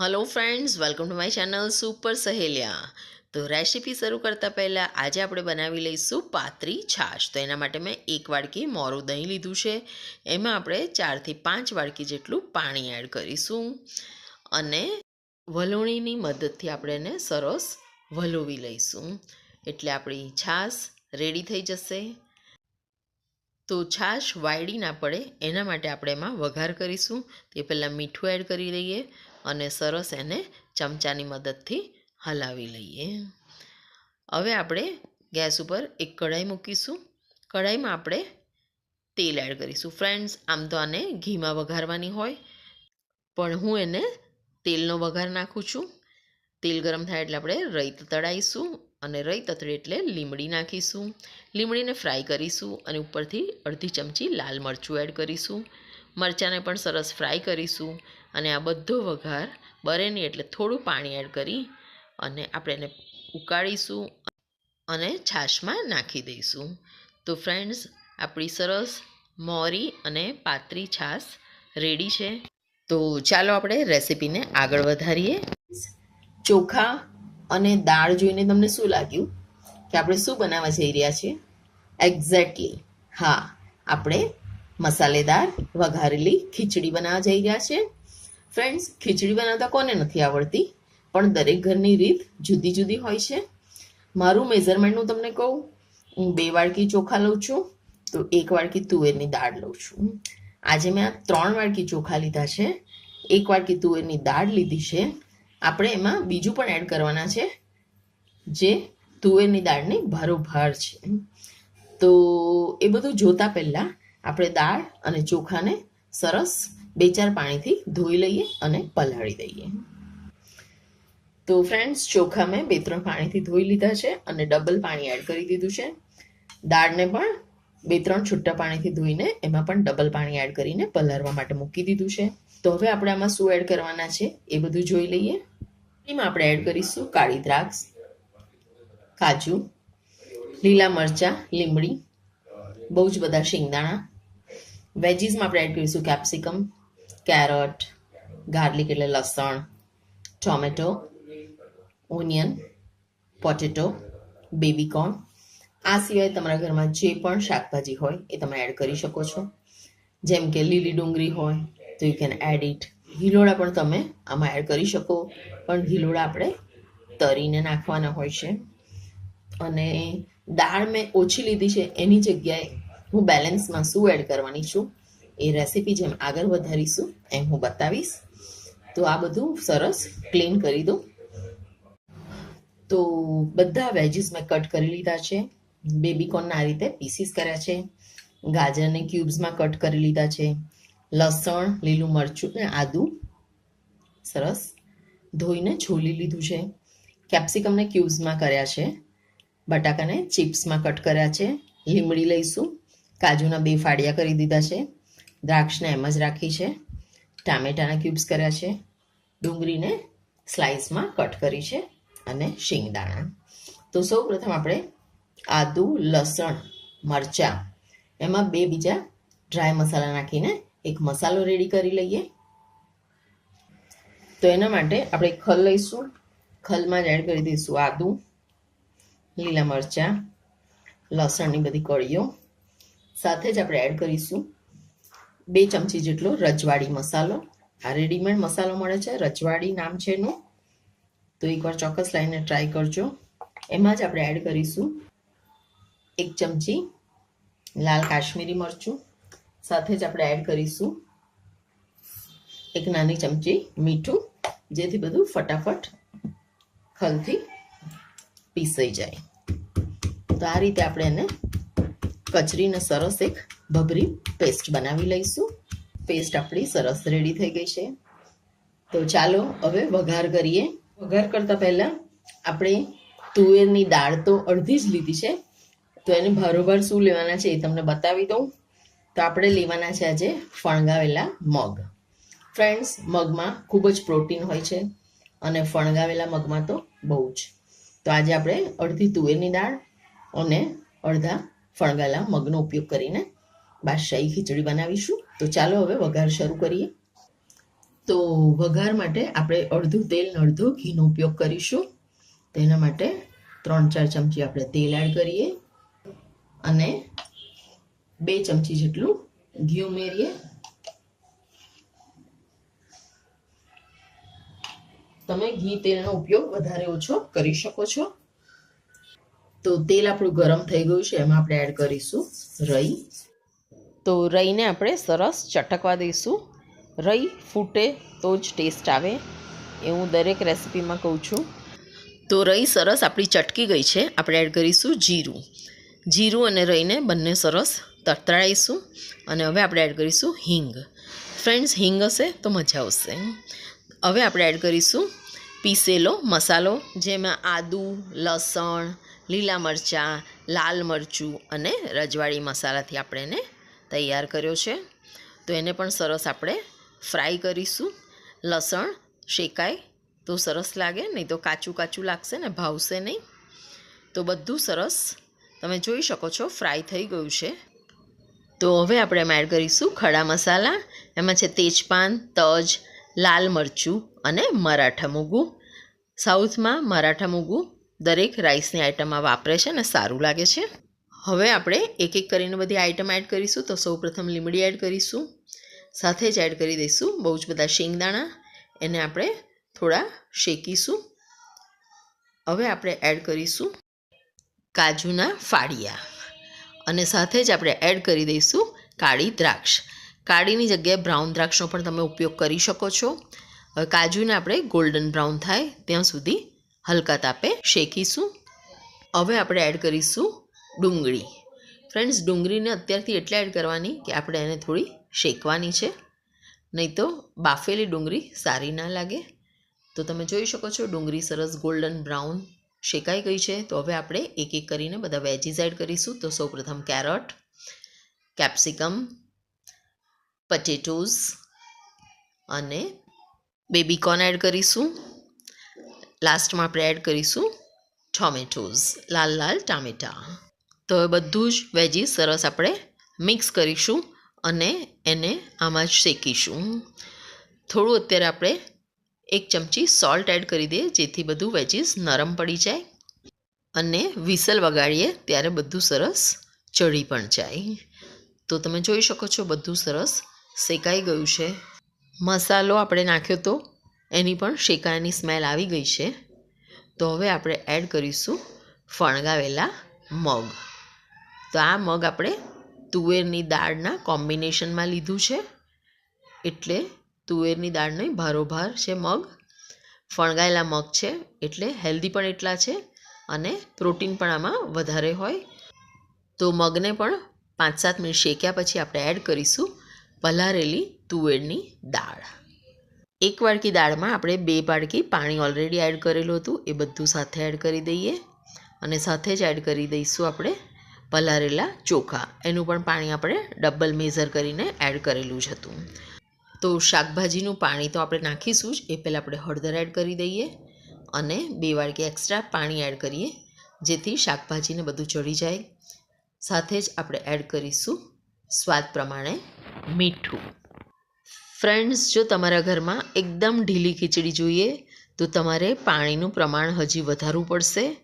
Hello friends welcome to my channel super Saheliya તો recipe શરૂ કરતાં પહેલાં આજે આપણે બનાવી લઈશું પાતરી છાશ. તો એના માટે મેં એક વાડકી મોરું દહીં લીધું છે. એમાં આપણે ચારથી પાંચ વાડકી જેટલું પાણી એડ કરીશું. અને વલોણીની મદદથી આપણે એને સરસ વલોવી લઈશું. એટલે આપણી છાશ રેડી થઈ જશે. તો છાશ વાયડી ના પડે, એના માટે આપણે એમાં વઘાર કરીશું. તે પહેલાં મીઠું એડ કરી લઈએ. અને સરસ એને ચમચાની મદદથી હલાવી લઈએ. હવે આપણે ગેસ ઉપર એક કઢાઈ મૂકીશું. કઢાઈમાં આપણે તેલ એડ કરીશું. ફ્રેન્ડ્સ, આમ તો આને ઘીમાં વઘારવાની હોય, પણ હું એને તેલનો વઘાર નાખું છું. તેલ ગરમ થાય એટલે આપણે રઈ તળાઈશું અને રઈ તતડે એટલે લીમડી નાખીશું. લીમડીને ફ્રાય કરીશું અને ઉપરથી અડધી ચમચી લાલ મરચું એડ કરીશું. મરચાંને પણ સરસ ફ્રાય કરીશું અને આ બધો વઘાર બરે નહીં એટલે થોડું પાણી એડ કરી અને આપણે એને ઉકાળીશું અને છાશમાં નાખી દઈશું. તો ફ્રેન્ડ્સ, આપણી સરસ મોરી અને પાતરી છાશ રેડી છે. તો ચાલો આપણે રેસીપીને આગળ વધારીએ. ચોખા અને દાળ જોઈને તમને શું લાગ્યું? કે આપણે શું બનાવવા જઈ રહ્યા છીએ? એક્ઝેક્ટલી હા, આપણે મસાલેદાર, વઘારેલી ખીચડી બનાવવા જઈ રહ્યા છે. ફ્રેન્ડ્સ ખીચડી બનાવતા કોને નથી આવડતી? પણ દરેક ઘરની રીત જુદી જુદી હોય છે. મારું મેઝરમેન્ટ હું તમને કહું, હું બે વાડકી ચોખા લઉં છું, તો એક વાડકી તુવેરની દાળ લઉં છું. આજે મેં આ ત્રણ વાડકી ચોખા લીધા છે. એક વાડકી તુવેરની દાળ લીધી છે. આપણે એમાં બીજું પણ એડ કરવાના છે, જે તુવેરની દાળની ભારોભાર છે. તો એ બધું જોતા પહેલાં આપણે દાળ અને ચોખાને સરસ બે ચાર પાણીથી ધોઈ લઈએ અને પલાળી દઈએ. તો ફ્રેન્ડ્સ ચોખા મેં બે ત્રણ પાણીથી ધોઈ લીધા છે અને ડબલ પાણી એડ કરી દીધું છે. દાળને પણ બે ત્રણ છૂટા પાણીથી ધોઈને એમાં પણ ડબલ પાણી એડ કરીને પલાળવા માટે મૂકી દીધું છે. તો હવે આપણે આમાં શું એડ કરવાના છે એ બધું જોઈ લઈએ. એમાં આપણે એડ કરીશું કાળી દ્રાક્ષ, કાજુ, લીલા મરચાં લીમડી બહુ જ બધા શિંગદાણા વેજીસમાં આપણે એડ કરીશું કેપ્સિકમ કેરટ ગાર્લિક એટલે લસણ ટોમેટો ઓનિયન પોટેટો બેબીકોર્ન આ સિવાય તમારા ઘરમાં જે પણ શાકભાજી હોય એ તમે એડ કરી શકો છો. જેમ કે લીલી ડુંગળી હોય તો યુ કેન એડ ઇટ હિલોડા પણ તમે આમાં એડ કરી શકો, પણ હિલોડા આપણે તરીને નાખવાના હોય છે. અને દાળ મેં ઓછી લીધી છે, એની જગ્યાએ હું બેલેન્સમાં શું એડ કરવાની છું, એ રેસીપી જેમ આગળ વધારીશું, એમ હું બતાવીશ. તો આ બધું સરસ ક્લીન કરી દો તો બધા વેજીસ મેં કટ કરી લીધા છે. બેબીકોર્નના આ રીતે પીસીસ કર્યા છે. ગાજરને ક્યુબ્સમાં કટ કરી લીધા છે. લસણ, લીલું મરચું ને આદું. સરસ. ધોઈને છોલી લીધું છે. કેપ્સિકમને ક્યુબ્સમાં કર્યા છે. બટાકાને ચિપ્સમાં કટ કર્યા છે. લીમડી લઈશું. કાજુના બે ફાડિયા કરી દીધા છે. દ્રાક્ષને એમ જ રાખી છે. ટામેટાના ક્યુબ્સ કર્યા છે. ડુંગળીને સ્લાઇસમાં કટ કરી છે અને શિંગદાણા. તો સૌ પ્રથમ આપણે આદુ, લસણ, મરચાં, એમાં બે બીજા ડ્રાય મસાલા નાખીને એક મસાલો રેડી કરી લઈએ. તો એના માટે આપણે ખલ લઈશું. ખલમાં જ એડ કરી દઈશું આદું, લીલા મરચાં, લસણની બધી કળીઓ. સાથે જ આપણે એડ કરીશું બે ચમચી જેટલો રજવાડી મસાલો. આ રેડીમેડ મસાલો મળે છે. રજવાડી નામ છે એનું. તો એકવાર ચોક્કસ લાઈને ટ્રાય કરજો. એમાં જ આપણે એડ કરીશું એક ચમચી લાલ કાશ્મીરી મરચું. સાથે જ આપણે એડ કરીશું એક નાની ચમચી મીઠું, જેથી બધું ફટાફટ ખલથી પીસાઈ જાય. તો આ રીતે આપણે એને કચરીને સરસ એક ભભરી પેસ્ટ બનાવી લઈશું. પેસ્ટ આપણી સરસ રેડી થઈ ગઈ છે. તો ચાલો હવે વઘાર કરીએ. વઘાર કરતા પહેલાં આપણે તુવેરની દાળ તો અડધી જ લીધી છે. તો એને ભારોભાર શું લેવાના છે એ તમને બતાવી દઉં. તો આપણે લેવાના છે આજે ફણગાવેલા મગ. ફ્રેન્ડ્સ મગમાં ખૂબ જ પ્રોટીન હોય છે અને ફણગાવેલા મગમાં તો બહુ જ. તો આજે આપણે અડધી તુવેરની દાળ અને અડધા ફણગાવેલા મગનો ઉપયોગ કરીને બાદશાહી ખીચડી બનાવીશું. તો ચાલો હવે વઘાર શરૂ કરીએ. તો વઘાર માટે આપણે અડધું તેલ ને અડધું ઘીનો ઉપયોગ કરીશું. તેના માટે ત્રણ ચાર ચમચી આપણે તેલ એડ કરીએ અને બે ચમચી જેટલું ઘી ઉમેરીએ. તમે ઘી તેલનો ઉપયોગ વધારે ઓછો કરી શકો છો. તો તેલ આપણું ગરમ થઈ ગયું છે, એમાં આપણે એડ કરીશું રઈ. તો રઈને આપણે સરસ ચટકવા દઈશું. રઈ ફૂટે તો જ ટેસ્ટ આવે, એ હું દરેક રેસિપીમાં કહું છું. તો રઈ સરસ આપણી ચટકી ગઈ છે, આપણે એડ કરીશું જીરું. જીરું અને રઈને બંને સરસ તતરાઈશું અને હવે આપણે એડ કરીશું હિંગ. ફ્રેન્ડ્સ હિંગ હશે તો મજા આવશે. હવે આપણે એડ કરીશું પીસેલો મસાલો, જેમાં આદુ, લસણ લીલા મરચાં, લાલ મરચું અને રજવાડી મસાલાથી આપણે એને તૈયાર કર્યો છે. તો એને પણ સરસ આપણે ફ્રાય કરીશું. લસણ શેકાય તો સરસ લાગે, નહીં તો કાચું કાચું લાગશે ને ભાવશે નહીં. તો બધું સરસ તમે જોઈ શકો છો, ફ્રાય થઈ ગયું છે. તો હવે આપણે એમાં એડ કરીશું ખડા મસાલા. એમાં છે તેજપાન, તજ, લાલ મરચું અને મરાઠા મૂગું. સાઉથમાં મરાઠા મૂગું દરેક રાઈસની આઇટમમાં વાપરે છે અને સારું લાગે છે. હવે આપણે એક એક કરીને બધી આઇટમ એડ કરીશું. તો સૌપ્રથમ લીમડી એડ કરીશું. સાથે જ એડ કરી દઈશું બહુ જ બધા શેંગદાણા. એને આપણે થોડા શેકીશું. હવે આપણે એડ કરીશું કાજુના ફાળિયા. અને સાથે જ આપણે એડ કરી દઈશું કાળી દ્રાક્ષ. કાળીની જગ્યાએ બ્રાઉન દ્રાક્ષનો પણ તમે ઉપયોગ કરી શકો છો. હવે કાજુને આપણે ગોલ્ડન બ્રાઉન થાય ત્યાં સુધી હલકા તાપે શેકીશું. હવે આપણે એડ કરીશું ડુંગળી. ફ્રેન્ડ્સ ડુંગળીને અત્યારથી એટલે એડ કરવાની કે આપણે એને થોડી શેકવાની છે. નહીં તો બાફેલી ડુંગળી સારી ના લાગે. તો તમે જોઈ શકો છો ડુંગળી સરસ ગોલ્ડન બ્રાઉન શેકાઈ ગઈ છે. તો હવે આપણે એક એક કરીને બધા વેજીસ એડ કરીશું. તો સૌપ્રથમ કેરટ કેપ્સિકમ પટેટોઝ અને બેબીકોર્ન એડ કરીશું. લાસ્ટમાં આપણે એડ કરીશું ટોમેટોઝ લાલ લાલ ટામેટા. તો હવે બધું જ વેજીસ સરસ આપણે મિક્સ કરીશું અને એને આમાં જ શેકીશું. થોડું અત્યારે આપણે એક ચમચી સોલ્ટ એડ કરી દઈએ, જેથી બધું વેજીસ નરમ પડી જાય અને વિસલ વગાડીએ ત્યારે બધું સરસ ચડી પણ જાય. તો તમે જોઈ શકો છો, બધું સરસ શેકાઈ ગયું છે. મસાલો આપણે નાખ્યો તો એની પણ શેકાયાની સ્મેલ આવી ગઈ છે. તો હવે આપણે એડ કરીશું ફણગાવેલા મગ. તો આ મગ આપણે તુવેરની દાળના કોમ્બિનેશનમાં લીધું છે. એટલે તુવેરની દાળને ભારોભાર છે મગ. ફણગાયેલા મગ છે, એટલે હેલ્ધી પણ એટલા છે અને પ્રોટીન પણ આમાં વધારે હોય. તો મગને પણ પાંચ સાત મિનિટ શેક્યા પછી આપણે એડ કરીશું પલારેલી તુવેરની દાળ. એક વાડકી દાળમાં આપણે બે વાડકી પાણી ઓલરેડી એડ કરેલું હતું, એ બધું સાથે એડ કરી દઈએ અને સાથે જ એડ કરી દઈશું આપણે પલારેલા ચોખા. એનું પણ પાણી આપણે ડબલ મેઝર કરીને એડ કરેલું જ હતું. તો શાકભાજીનું પાણી તો આપણે નાખીશું જ, એ પહેલાં આપણે હળદર એડ કરી દઈએ અને બે વાડકી એક્સ્ટ્રા પાણી એડ કરીએ, જેથી શાકભાજીને બધું ચડી જાય. સાથે જ આપણે એડ કરીશું સ્વાદ પ્રમાણે મીઠું. ફ્રેન્ડ્સ જો તમારા ઘરમાં એકદમ ઢીલી ખીચડી જોઈએ, તો તમારે પાણીનું પ્રમાણ હજી વધારવું પડશે.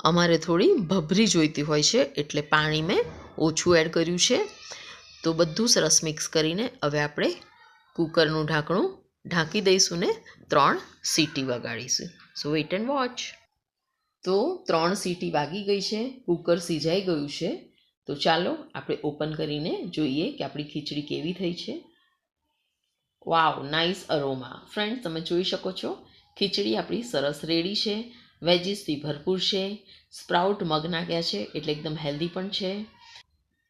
અમારે થોડી ભભરી જોઈતી હોય છે, એટલે પાણી મેં ઓછું એડ કર્યું છે. તો બધું સરસ મિક્સ કરીને હવે આપણે કુકરનું ઢાંકણું ઢાંકી દઈશું ને ત્રણ સીટી વગાડીશું. સો વેઇટ એન્ડ વોચ તો ત્રણ સીટી વાગી ગઈ છે, કુકર સિજાઈ ગયું છે. તો ચાલો આપણે ઓપન કરીને જોઈએ કે આપણી ખીચડી કેવી થઈ છે. વાવ નાઇસ અરોમા ફ્રેન્ડ્સ તમે જોઈ શકો છો, ખીચડી આપણી સરસ રેડી છે વેજીસથી ભરપૂર છે સ્પ્રાઉટ મગ નાખ્યા છે, એટલે એકદમ હેલ્ધી પણ છે.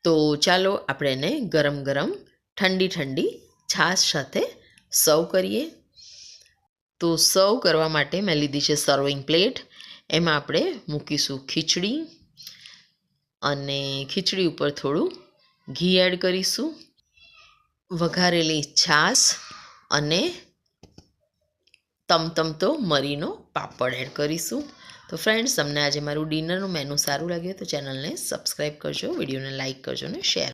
તો ચાલો આપણે એને ગરમ ગરમ, ઠંડી ઠંડી છાશ સાથે સર્વ કરીએ. તો સર્વ કરવા માટે મેં લીધી છે સર્વિંગ પ્લેટ એમાં આપણે મૂકીશું ખીચડી અને ખીચડી ઉપર થોડું ઘી એડ કરીશું. વઘારેલી છાશ અને તમતમતો મરીનો પાપડ એડ કરીશું. તો ફ્રેન્ડ્સ તમને આજે મારું ડિનરનું મેનુ સારું લાગ્યું તો ચેનલને સબસ્ક્રાઈબ કરજો વિડીયોને લાઇક કરજો ને શેર